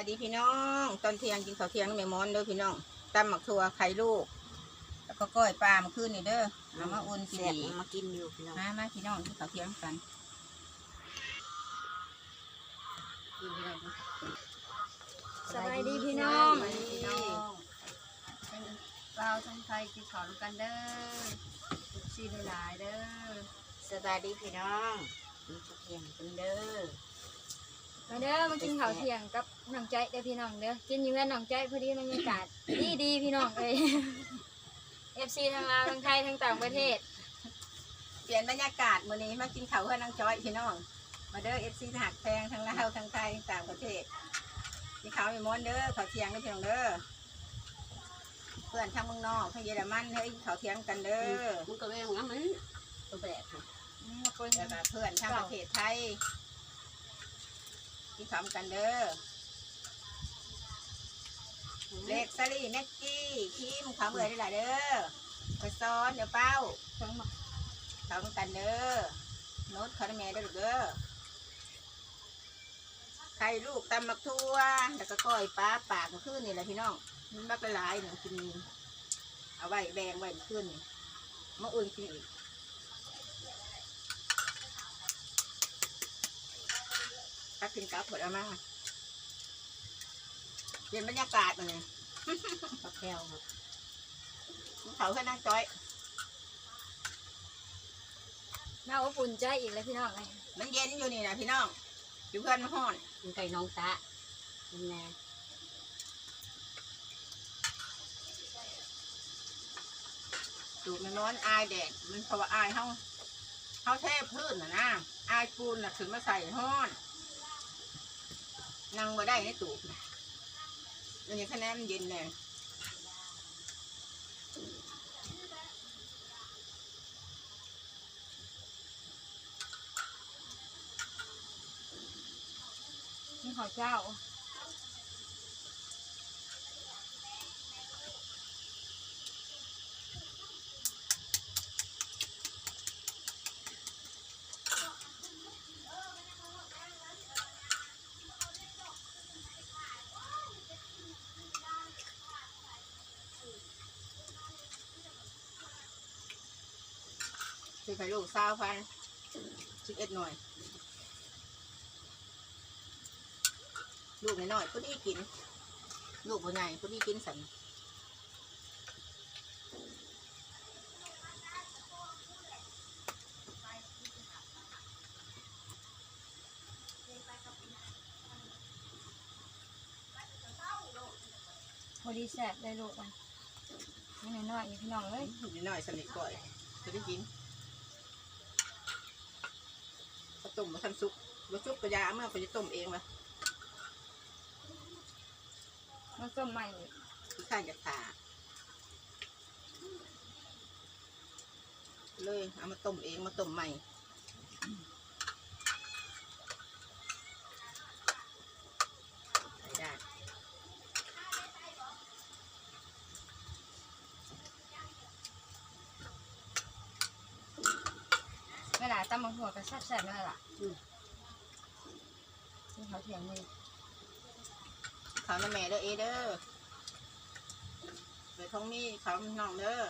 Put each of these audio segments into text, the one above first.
ายดีพี่น้อง ตอนเที่ยงกินข้าวเที่ยงน้ำแม่มอนเด้อพี่น้องตำหมักถั่วไข่ลูก แล้วก็ก้อยปลามาขึ้นนี่เด้อเอามาอุ่นกินแซ่บดีมากินอยู่พี่น้องมามาพี่น้องกินข้าวเที่ยงกันสบายดีพี่น้องสบายดีพี่น้องเราทั้งไทยกินข้าวร่วมกันเด้อทุกซีหลายๆเด้อสบายดีพี่น้องมีทุกอย่างเป็นเด้อ มาเด้อมากินข้าวเที่ยงกับน้องใจเด้อพี่น้องเด้อกินอยู่กันน้องใจพอดีบรรยากาศดีดีๆพี่น้องเอ้ย FC ทั้งลาวทั้งไทยทั้งต่างประเทศเปลี่ยนบรรยากาศมื้อนี้มากินข้าวเพื่อนนางจอยพี่น้องมาเด้อเอฟซีหักแพงทั้งลาวทั้งไทยต่างประเทศกินข้าวแม่มอนเด้อข้าวเที่ยงเด้อพี่น้องเด้อเพื่อนทั้งเมืองนอกทั้งเยอรมันเฮ้ยข้าวเที่ยงกันเด้อมันก็แม่งงั้นมันตัวแปลกค่ะอืมมาคุยแล้วก็เพื่อนทางประเทศไทย ที่ทำกันเด้อเล็กซารี่แม็กกี้คิมขาวเบื่อได้หลายเด้อไปซ้อนเดี๋ยวเป้าทั้งหมดทำกันเด้อโน้ตคาราเมลเด้อลูกเด้อไข่ลูกตำมักทั่วแล้วก็ก้อยปลาปากมาขึ้นนี่แหละพี่น้องมันมักละลายหนึ่งกินเอาไว้แบงไว้ขึ้นมาอุ่นกินอีก กกินกับผลเอามาเปลี่ยนบรรยากาศมาเลยปลาแก้วครับเขาแค่นั่งจ้อยน่าอบอุ่นใจอีกแล้วพี่น้องเอ้ยมันเย็นอยู่นี่นะพี่น้องอยู่เพื่อนมาห้อนมันไก่น้องตะเป็นไงสูบมันร้อนอายแดดมันเพราะว่าอายเขาเขาแทบพื้นนะนะอายปูนน่ะถึงมาใส่ห้อน นั่งมาได้ในตูบอันนี้คะแนนเย็นเลยกินข้าวเจ้า คือไข่ลูกซาวพันสิบเอ็ดหน่วยลูกน้อยๆก็ดีกิน ลูกผู้ใหญ่ก็ดีกินสันพอดีแซ่บได้ลูกมันนี่น้อยๆอยู่พี่น้องเอ้ยลูกน้อยๆสนิทก่อยก็ได้กินข้าว ต้มมาทันสุกมาซุปกระยาเมื่อเขาจะต้มเองละมันส้มใหม่ที่ข้างจะขาเลยเอามาต้มเองมาต้มใหม่ ลาตำบักหัวก็แซ่บๆนั่นแหละกินข้าวเที่ยงนี่ข้าวน้ำแม่เด้อเอเด้อไปท้องมีข้าวน้องเด้อ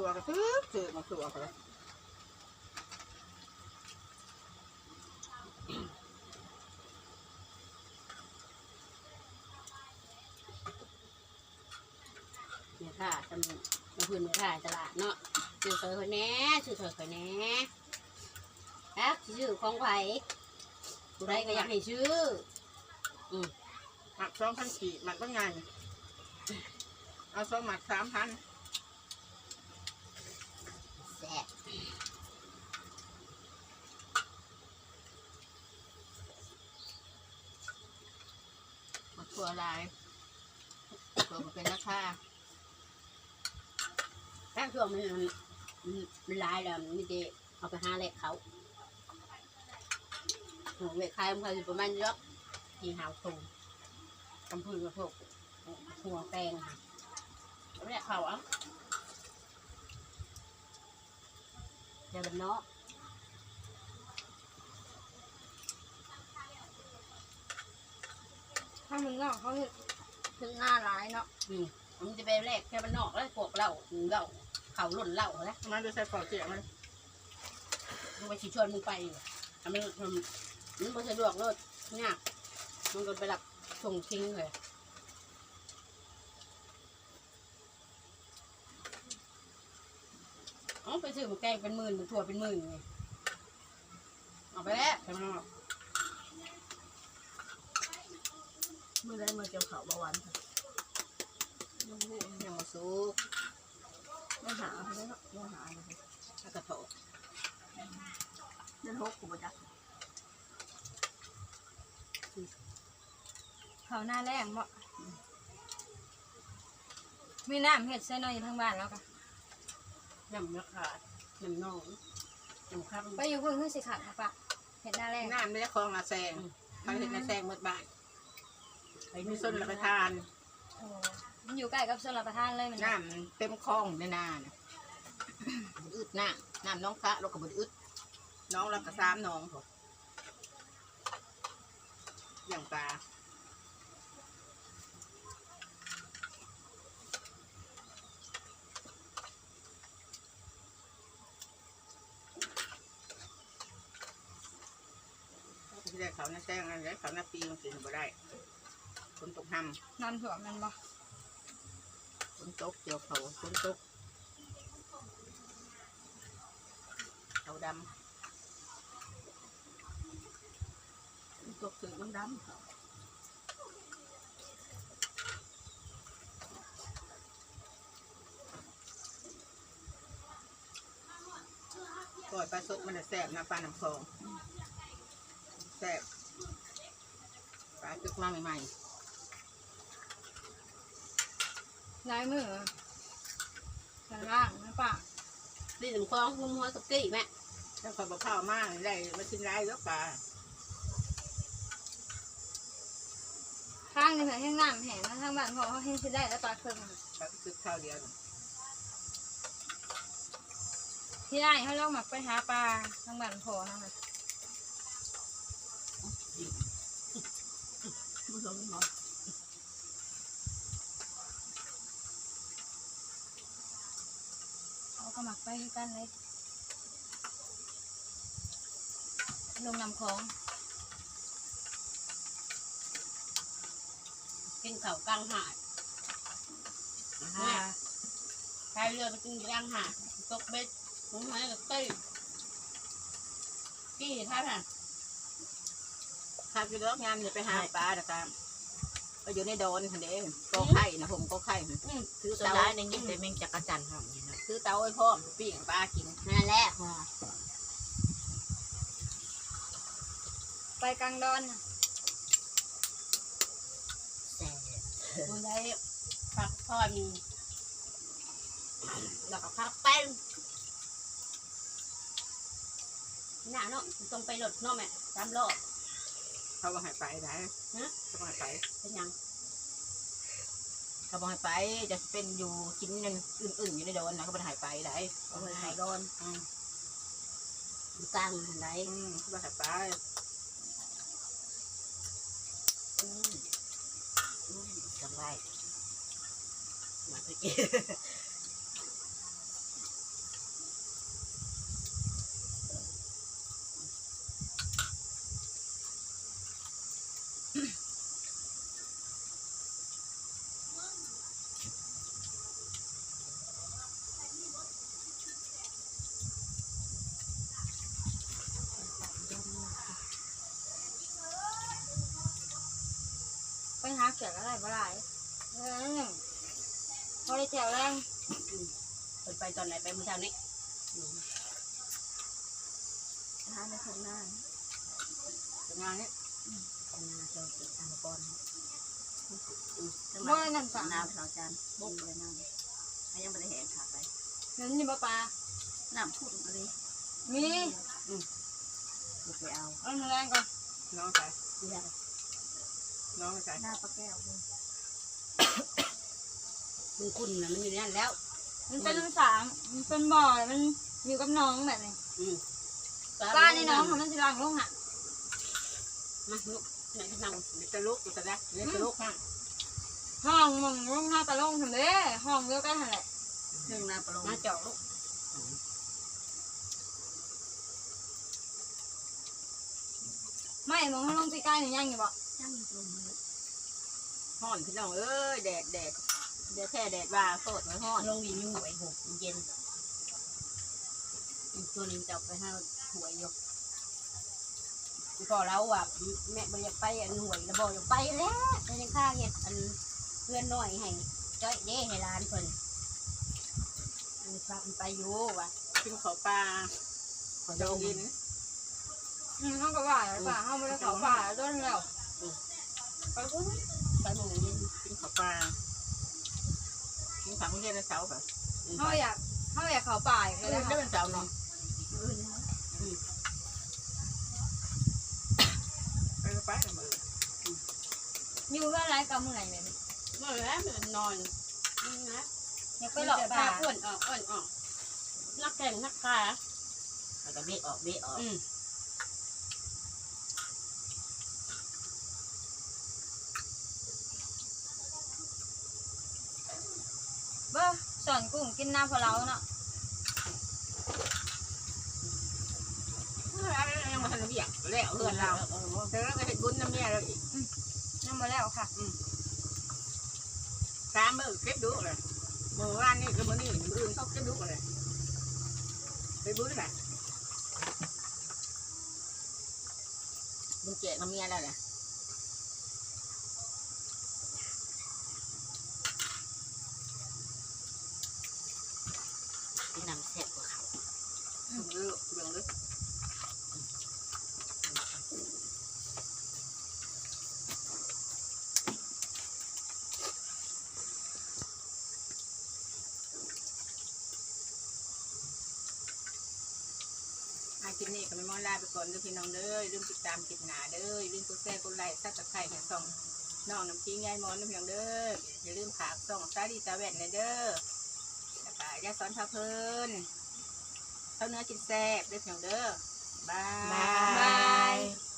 ตัวก็ซื้อซื้อมาตัวก็เลยเนี่ยค่ะตำมาพื้นเนี่ยค่ะตลาดเนาะซื้อถอยคนแน่ซื้อถอยคนแน่ครับซื้อของไผ่ผู้ใดก็อยากให้ซื้อหมักสองพันขีดหมักต้องไงเอาสองหมักสามพัน ตัวลายตัวมันเป็นราคาแค่ช่วงมันมันลายแล้วมันไม่ได้เอาไปหาแหลกเขาหัวเวทคายมันเคยประมาณเยอะทีหาวตูกำพื้นกระพวกหัวแปลงค่ะเอาไปแหลกเขาเอะเดี๋ยวมันเนาะ ถ้ามึงนอกเขาเฮ็ดถึงหน้าร้ายเนาะมันจะไปแลกแค่มันนอกแล้วพวกเหล้าเหล้าเขาหล่นเหล้าแล้วมันจะใส่ปอกเสียงมันมึงไปชี้ชวนมึงไปอยู่ทำมันทำมันบ่สะดวกเลยเนี่ยมันก็ไปรับส่งทิ้งเลยเอาไปซื้อหมาแกงเป็นหมื่นมันถั่วเป็นหมื่นไงเอาไปแล้วใช่ไหมเนาะ มือได้มือเจียวเขาบาวันยังมาซุกไม่หาไม่เนาะไม่หาเลยถ้ากระโถเดินหกกูบ่จักเขาหน้าแรงบ่มีน้ำเฮ็ดใส่น้อยอยู่ทางบ้านแล้วก็ยำราคาน้ำน่องน้ำข้าวไปอยู่เพิ่งขึ้นสิขาดค่ะปะเฮ็ดหน้าแรงน้ำไม่ได้คลองนาแซงเขาเห็นนาแซงเมื่อบ่าย ไปมีส้นรับประทานโอ้มันอยู่ใกล้กับสลับประทานเลยมันน้ำเต็มคลองในนาน่ะอึดน้ำน้ำน้องพระเราก็บดอึดน้องเราก็ซ้ำน้องผมอย่างปลาที่ได้เขาหน้าแซงอะไรเขาหน้าปีมันกินบ่ได้ ฝนตกห้ำน้ำถ่วมมันบ่ฝนตกเกี่ยวเขาฝนตกเขาดำฝนตกถึงมันดำเขาปล่อยปลาสดมันจะแสบนะปลาน้ำคลองแสบปลาตึกมาใหม่ ลายมือข้างล่างนะปะดีถึงคลองหุ้มหัวสกี้แม่ๆแล้วขอยบะข้าวมากได้มากินได้แล้วปลาข้างนี่เหมือนแห้งน้ำแห้งนะทางบ้านเขาเขาแห้งสิได้แล้วปลาเคิงปลาตึกข้าวเดียวที่ได้เขาลองหมักไปหาปลาทางบ้านพอนะคะผสมหมอ เขาก็หมักไปด้วยกันเลยลงน้ำคลองกินข้าวกลางหาดอ่าพายเรือไปกินกลางหาดตกเบ็ดหงไม้กับเต้ยกี้ท่าผ่านถ้ากินรถงานอย่าไปหาปลาแต่การไปอยู่ในโดนคันเด้ก็ไข่นะผมก็ไข่ อืมถือสุดเตาท้ายในยิ่งแต่แมงจักรจันทร์ครับนี่นะ ถือเตาไว้พร้อมปิ้งปลากินนั่นแหละค่ะไปกลางดอนน่ะแต่คุณได้พักผ่อนแล้วก็พักแป้งหน้าเนาะต้องไปหลดเนาะแม่ตามรอบเขาบอกให้ไปได้ฮะ เขาบอกให้ไปเป็นหยัง เขาบอกให้ไปจะเป็นอยู่กินยังอื่นๆอยู่ในโดนนะเขาบอกให้ไปได้เอาไปหายร้อนอ่าอยู่กลางหันไหนอืมเขาบอกให้ไปอืมอืมจำไว้มาตะกี้ เกี่ยวอะไรบ่หลายเออพอได้แถวแรงเปิดไปตอนไหนไปเมื่อเช้านี้หาในข้างหน้างานนี้คณะเจ้าติดตามก่อนจังหบ่วะน้ำสางน้ำเราจานบุกเลยน้ำให้ยังไม่ได้แห้งขาดเลยนั่นนี่บ่ปลาน้ำพูดมาเลยมีบุกไปเอาเอามาแรงก่อนน้องใส่เรียก น้องใส่หน้าปลาแก้วเลยมันคุณน่ะมันอยู่ในนั่นแล้ว มันเป็นน้ำสางมันเป็นบ่อมันอยู่กับน้องแบบนี้อืมปลาในน้องมันสิล้างลงหันมาลูกไหนจะนั่งเดี๋ยวจะลุกเดี๋ยวจะได้เดี๋ยวจะลุกฮะห้องมึงลงหน้าตะลงทำเด้ห้องเดียวกันหั่นแหละเครื่องน้ำปลาลงมาเจาะลูกไม่มึงให้ลงใกล้ๆนี่ยังอยู่บ่ ช่างลงมือห่อนพี่น้องเอ้ยแดดแดดแดดแท้แดดว่าโคตรไม่ห่อนลงวินอยู่ไอ้หกเย็นอีกตัวหนึงจะเอาไปให้หวยยกพอเราอะแม่บอยากไปอันหวยแล้วบอกอยากไปแล้วแต่ยังข้าเห็ดอันเพื่อนน้อยให้จ้อยเด้ให้ร้านเพิ่นมันพามันไปอยู่ว่ะกินข้าวปลาขอเจ้าโดกินนอืมห้องก็ว่าแล้วป่าห้องไม่ได้เขาป่าต้นแล้ว ไปพุ่งไปหมูกินข้าวปลากินผักเย็นในเสาร์แบบเขาอยากเขาอยากเขาป่าอีกเอเลยนะได้คะเป็นเสาร์เนาะอื่นนะไปก็ไปกับมือยู่เพื่ออะไรกับมึงไหนเนี่ยเมื่อแล้วมันนอนนี่นะอยากไปหลอกป่าอ้วนออกอ้วนออกนักแข่งนักขาแล้วก็เบะออกเบะออกอืม เบ้ อสอนกุ้งกินน้ำพะเล้าเนาะยังมาทำเบียกแล้วเพื่อนเราแต่เราก็เห็นบุญน้ำเมียเราอีกน้ำมาแล้วค่ะสามมือเก็บดูเลยเมื่อวานนี่ก็มื่อนี่มืออื่นเขาเก็บดูเลยไปบุญแหละบุญเจน้ำเมียแล้วแหละ ที่น้ำแซ่บกว่าเขา เบิ่งดูเบิ่งดู อา คลิปนี้ก็ไม่มอลาไปก่อนเด้อพี่น้องเด้อลืมติดตามคลิปหนาเด้อลืมกดแชร์กดไลค์ซับสไครต์ให้ส่องน้องน้ำจิ้งยายมอนน้ำพี่น้งเด้ออย่าลืมฝากส่องตาดีตาแว่นเลยเด้อแล้วก็ยาสอนพาเพลินเข้าเนื้อกินแซ่บเด้อพี่น้องเด้อบายบาย